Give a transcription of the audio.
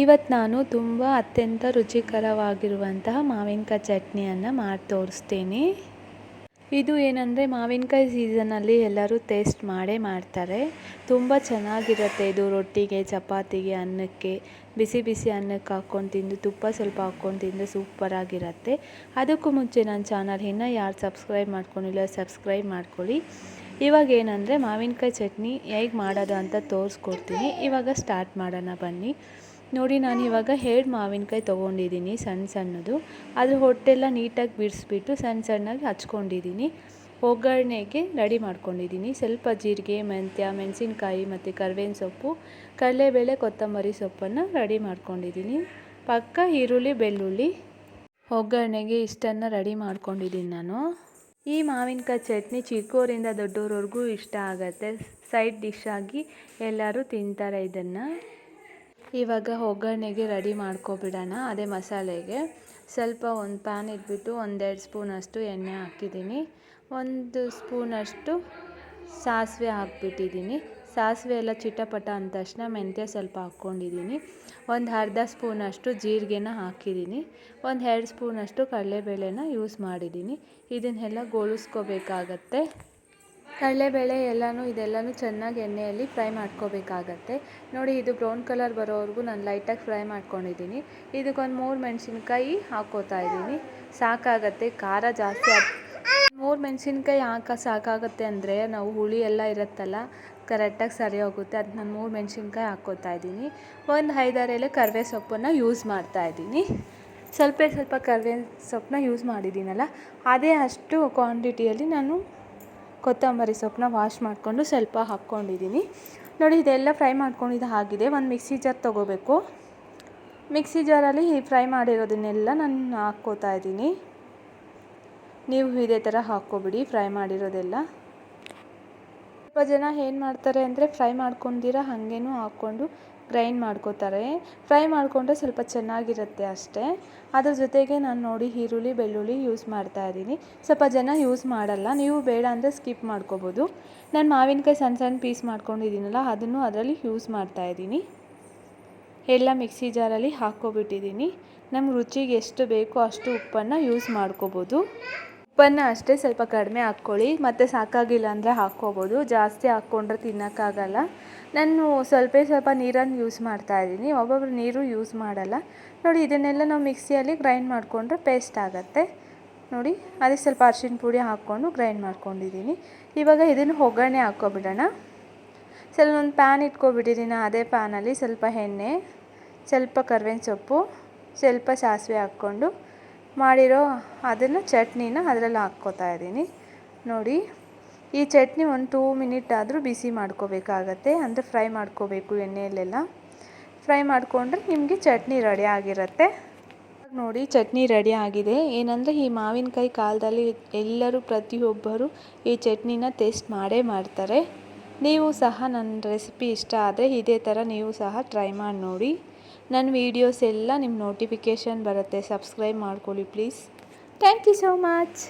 ಇವತ್ತು ನಾನು ತುಂಬ ಅತ್ಯಂತ ರುಚಿಕರವಾಗಿರುವಂತಹ ಮಾವಿನಕಾಯಿ ಚಟ್ನಿಯನ್ನು ಮಾಡಿ ತೋರಿಸ್ತೀನಿ. ಇದು ಏನಂದರೆ ಮಾವಿನಕಾಯಿ ಸೀಸನಲ್ಲಿ ಎಲ್ಲರೂ ಟೇಸ್ಟ್ ಮಾಡೇ ಮಾಡ್ತಾರೆ. ತುಂಬ ಚೆನ್ನಾಗಿರುತ್ತೆ ಇದು ರೊಟ್ಟಿಗೆ, ಚಪಾತಿಗೆ, ಅನ್ನಕ್ಕೆ. ಬಿಸಿ ಬಿಸಿ ಅನ್ನಕ್ಕೆ ಹಾಕ್ಕೊಂಡು ತಿಂದು, ತುಪ್ಪ ಸ್ವಲ್ಪ ಹಾಕ್ಕೊಂಡು ತಿಂದು ಸೂಪರಾಗಿರುತ್ತೆ ಅದಕ್ಕೂ ಮುಂಚೆ ನನ್ನ ಚಾನಲ್ ಇನ್ನೂ ಯಾರು ಸಬ್ಸ್ಕ್ರೈಬ್ ಮಾಡ್ಕೊಂಡಿಲ್ಲ ಸಬ್ಸ್ಕ್ರೈಬ್ ಮಾಡ್ಕೊಳ್ಳಿ. ಇವಾಗ ಏನಂದರೆ ಮಾವಿನಕಾಯಿ ಚಟ್ನಿ ಹೇಗೆ ಮಾಡೋದು ಅಂತ ತೋರಿಸ್ಕೊಡ್ತೀನಿ. ಇವಾಗ ಸ್ಟಾರ್ಟ್ ಮಾಡೋಣ ಬನ್ನಿ. ನೋಡಿ, ನಾನು ಇವಾಗ ಎರಡು ಮಾವಿನಕಾಯಿ ತೊಗೊಂಡಿದ್ದೀನಿ, ಸಣ್ಣ ಸಣ್ಣದು. ಅದ್ರ ಹೊಟ್ಟೆಲ್ಲ ನೀಟಾಗಿ ಬಿಡಿಸ್ಬಿಟ್ಟು ಸಣ್ಣ ಸಣ್ಣಗೆ ಹಚ್ಕೊಂಡಿದ್ದೀನಿ. ಒಗ್ಗರಣೆಗೆ ರೆಡಿ ಮಾಡ್ಕೊಂಡಿದ್ದೀನಿ. ಸ್ವಲ್ಪ ಜೀರಿಗೆ, ಮೆಂತ್ಯ, ಮೆಣಸಿನ್ಕಾಯಿ ಮತ್ತು ಕರ್ಬೇವಿನ ಸೊಪ್ಪು, ಕಡಲೆಬೇಳೆ, ಕೊತ್ತಂಬರಿ ಸೊಪ್ಪನ್ನು ರೆಡಿ ಮಾಡ್ಕೊಂಡಿದ್ದೀನಿ. ಪಕ್ಕ ಈರುಳ್ಳಿ, ಬೆಳ್ಳುಳ್ಳಿ ಒಗ್ಗರಣೆಗೆ ಇಷ್ಟನ್ನು ರೆಡಿ ಮಾಡ್ಕೊಂಡಿದ್ದೀನಿ ನಾನು. ಈ ಮಾವಿನಕಾಯಿ ಚಟ್ನಿ ಚಿಕ್ಕೋರಿಂದ ದೊಡ್ಡವ್ರವ್ರಿಗೂ ಇಷ್ಟ ಆಗುತ್ತೆ. ಸೈಡ್ ಡಿಶ್ ಆಗಿ ಎಲ್ಲರೂ ತಿಂತಾರೆ ಇದನ್ನು. ಇವಾಗ ಒಗ್ಗರಣೆಗೆ ರೆಡಿ ಮಾಡ್ಕೊಬಿಡೋಣ, ಅದೇ ಮಸಾಲೆಗೆ. ಸ್ವಲ್ಪ ಒಂದು ಪ್ಯಾನ್ ಇಟ್ಬಿಟ್ಟು ಒಂದೆರಡು ಸ್ಪೂನಷ್ಟು ಎಣ್ಣೆ ಹಾಕಿದ್ದೀನಿ. ಒಂದು ಸ್ಪೂನಷ್ಟು ಸಾಸಿವೆ ಹಾಕ್ಬಿಟ್ಟಿದ್ದೀನಿ. ಸಾಸಿವೆ ಎಲ್ಲ ಚಿಟಪಟ ಅಂದ ತಕ್ಷಣ ಮೆಂತ್ಯ ಸ್ವಲ್ಪ ಹಾಕ್ಕೊಂಡಿದ್ದೀನಿ. ಒಂದು ಅರ್ಧ ಸ್ಪೂನಷ್ಟು ಜೀರಿಗೆನ ಹಾಕಿದ್ದೀನಿ. ಒಂದು ಎರಡು ಸ್ಪೂನಷ್ಟು ಕಡಲೆಬೇಳೆನ ಯೂಸ್ ಮಾಡಿದ್ದೀನಿ. ಇದನ್ನೆಲ್ಲ ಗೋಳಿಸ್ಕೋಬೇಕಾಗತ್ತೆ. ಕಡಲೆಬೇಳೆ ಎಲ್ಲನೂ, ಇದೆಲ್ಲನೂ ಚೆನ್ನಾಗಿ ಎಣ್ಣೆಯಲ್ಲಿ ಫ್ರೈ ಮಾಡ್ಕೋಬೇಕಾಗತ್ತೆ. ನೋಡಿ, ಇದು ಬ್ರೌನ್ ಕಲರ್ ಬರೋವರೆಗೂ ನಾನು ಲೈಟಾಗಿ ಫ್ರೈ ಮಾಡ್ಕೊಂಡಿದ್ದೀನಿ. ಇದಕ್ಕೊಂದು ಮೂರು ಮೆಣಸಿನ್ಕಾಯಿ ಹಾಕ್ಕೋತಾ ಇದ್ದೀನಿ. ಸಾಕಾಗತ್ತೆ, ಖಾರ ಜಾಸ್ತಿ ಮೂರು ಮೆಣಸಿನ್ಕಾಯಿ ಹಾಕ, ಸಾಕಾಗುತ್ತೆ ಅಂದರೆ ನಾವು ಹುಳಿ ಎಲ್ಲ ಇರುತ್ತಲ್ಲ, ಕರೆಕ್ಟಾಗಿ ಸರಿ ಹೋಗುತ್ತೆ. ಅದು ನಾನು ಮೂರು ಮೆಣಸಿನ್ಕಾಯಿ ಹಾಕ್ಕೋತಾ ಇದ್ದೀನಿ. ಒಂದು ಐದಾರು ಎಲೆ ಕರಿವೆ ಸೊಪ್ಪನ್ನು ಯೂಸ್ ಮಾಡ್ತಾ ಇದ್ದೀನಿ. ಸ್ವಲ್ಪ ಸ್ವಲ್ಪ ಕರಿವೆ ಸೊಪ್ಪನ್ನ ಯೂಸ್ ಮಾಡಿದ್ದೀನಲ್ಲ, ಅದೇ ಅಷ್ಟು ಕ್ವಾಂಟಿಟಿಯಲ್ಲಿ ನಾನು ಕೊತ್ತಂಬರಿ ಸೊಪ್ಪನ್ನ ವಾಶ್ ಮಾಡಿಕೊಂಡು ಸ್ವಲ್ಪ ಹಾಕ್ಕೊಂಡಿದ್ದೀನಿ. ನೋಡಿ, ಇದೆಲ್ಲ ಫ್ರೈ ಮಾಡ್ಕೊಂಡಿದ್ದು ಆಗಿದೆ ಒಂದು ಮಿಕ್ಸಿ ಜಾರ್ ತೊಗೋಬೇಕು. ಮಿಕ್ಸಿ ಜಾರಲ್ಲಿ ಫ್ರೈ ಮಾಡಿರೋದನ್ನೆಲ್ಲ ನಾನು ಹಾಕ್ಕೋತಾ ಇದ್ದೀನಿ. ನೀವು ಇದೇ ಥರ ಹಾಕ್ಕೊಬಿಡಿ ಫ್ರೈ ಮಾಡಿರೋದೆಲ್ಲ. ಸ್ವಲ್ಪ ಜನ ಏನು ಮಾಡ್ತಾರೆ ಅಂದರೆ ಫ್ರೈ ಮಾಡ್ಕೊಂಡಿರೋ ಹಾಗೇನೂ ಹಾಕ್ಕೊಂಡು ಗ್ರೈಂಡ್ ಮಾಡ್ಕೋತಾರೆ. ಫ್ರೈ ಮಾಡಿಕೊಂಡ್ರೆ ಸ್ವಲ್ಪ ಚೆನ್ನಾಗಿರುತ್ತೆ ಅಷ್ಟೇ. ಅದ್ರ ಜೊತೆಗೆ ನಾನು ನೋಡಿ ಈರುಳ್ಳಿ, ಬೆಳ್ಳುಳ್ಳಿ ಯೂಸ್ ಮಾಡ್ತಾ ಇದ್ದೀನಿ. ಸ್ವಲ್ಪ ಜನ ಯೂಸ್ ಮಾಡಲ್ಲ. ನೀವು ಬೇಡ ಅಂದರೆ ಸ್ಕಿಪ್ ಮಾಡ್ಕೋಬೋದು. ನಾನು ಮಾವಿನಕಾಯಿ ಸಣ್ಣ ಸಣ್ಣ ಪೀಸ್ ಮಾಡ್ಕೊಂಡಿದ್ದೀನಲ್ಲ, ಅದನ್ನು ಅದರಲ್ಲಿ ಯೂಸ್ ಮಾಡ್ತಾ ಇದ್ದೀನಿ. ಎಲ್ಲ ಮಿಕ್ಸಿ ಜಾರಲ್ಲಿ ಹಾಕ್ಕೊಬಿಟ್ಟಿದ್ದೀನಿ. ನಮ್ಗೆ ರುಚಿಗೆ ಎಷ್ಟು ಬೇಕೋ ಅಷ್ಟು ಉಪ್ಪನ್ನು ಯೂಸ್ ಮಾಡ್ಕೋಬೋದು. ಉಪ್ಪನ್ನು ಅಷ್ಟೇ ಸ್ವಲ್ಪ ಕಡಿಮೆ ಹಾಕ್ಕೊಳ್ಳಿ. ಮತ್ತು ಸಾಕಾಗಿಲ್ಲ ಅಂದರೆ ಹಾಕ್ಕೋಬೋದು. ಜಾಸ್ತಿ ಹಾಕ್ಕೊಂಡ್ರೆ ತಿನ್ನೋಕ್ಕಾಗಲ್ಲ. ನಾನು ಸ್ವಲ್ಪ ಸ್ವಲ್ಪ ನೀರನ್ನು ಯೂಸ್ ಮಾಡ್ತಾ ಇದ್ದೀನಿ. ಒಬ್ಬೊಬ್ರು ನೀರು ಯೂಸ್ ಮಾಡಲ್ಲ. ನೋಡಿ, ಇದನ್ನೆಲ್ಲ ನಾವು ಮಿಕ್ಸಿಯಲ್ಲಿ ಗ್ರೈಂಡ್ ಮಾಡಿಕೊಂಡ್ರೆ ಪೇಸ್ಟ್ ಆಗುತ್ತೆ. ನೋಡಿ, ಅದಕ್ಕೆ ಸ್ವಲ್ಪ ಅರ್ಶಿನ ಪುಡಿ ಹಾಕ್ಕೊಂಡು ಗ್ರೈಂಡ್ ಮಾಡ್ಕೊಂಡಿದ್ದೀನಿ. ಇವಾಗ ಇದನ್ನು ಒಗ್ಗರಣೆ ಹಾಕ್ಕೊಬಿಡೋಣ. ಸ್ವಲ್ಪ ಒಂದು ಪ್ಯಾನ್ ಇಟ್ಕೊಬಿಟ್ಟಿದ್ದೀನಿ. ಅದೇ ಪ್ಯಾನಲ್ಲಿ ಸ್ವಲ್ಪ ಎಣ್ಣೆ, ಸ್ವಲ್ಪ ಕರ್ಬೇವಿನ ಸೊಪ್ಪು, ಸ್ವಲ್ಪ ಸಾಸಿವೆ ಹಾಕ್ಕೊಂಡು ಮಾಡಿರೋ ಅದನ್ನು ಚಟ್ನಿನ ಅದರಲ್ಲಿ ಹಾಕ್ಕೋತಾ ಇದ್ದೀನಿ. ನೋಡಿ, ಈ ಚಟ್ನಿ ಒಂದು ಟೂ ಮಿನಿಟ್ ಆದರೂ ಬಿಸಿ ಮಾಡ್ಕೋಬೇಕಾಗತ್ತೆ. ಅಂದರೆ ಫ್ರೈ ಮಾಡ್ಕೋಬೇಕು ಎಣ್ಣೆಯಲ್ಲೆಲ್ಲ. ಫ್ರೈ ಮಾಡಿಕೊಂಡ್ರೆ ನಿಮಗೆ ಚಟ್ನಿ ರೆಡಿ ಆಗಿರುತ್ತೆ. ನೋಡಿ, ಚಟ್ನಿ ರೆಡಿ ಆಗಿದೆ. ಏನಂದರೆ ಈ ಮಾವಿನಕಾಯಿ ಕಾಲದಲ್ಲಿ ಎಲ್ಲರೂ ಪ್ರತಿಯೊಬ್ಬರು ಈ ಚಟ್ನಿನ ಟೇಸ್ಟ್ ಮಾಡೇ ಮಾಡ್ತಾರೆ. ನೀವು ಸಹ ನನ್ನ ರೆಸಿಪಿ ಇಷ್ಟ ಆದರೆ ಇದೇ ಥರ ನೀವು ಸಹ ಟ್ರೈ ಮಾಡಿ ನೋಡಿ. ನನ್ನ ವೀಡಿಯೋಸ್ ಎಲ್ಲ ನಿಮ್ಮ ನೋಟಿಫಿಕೇಷನ್ ಬರುತ್ತೆ. ಸಬ್ಸ್ಕ್ರೈಬ್ ಮಾಡ್ಕೊಳ್ಳಿ please. Thank you so much.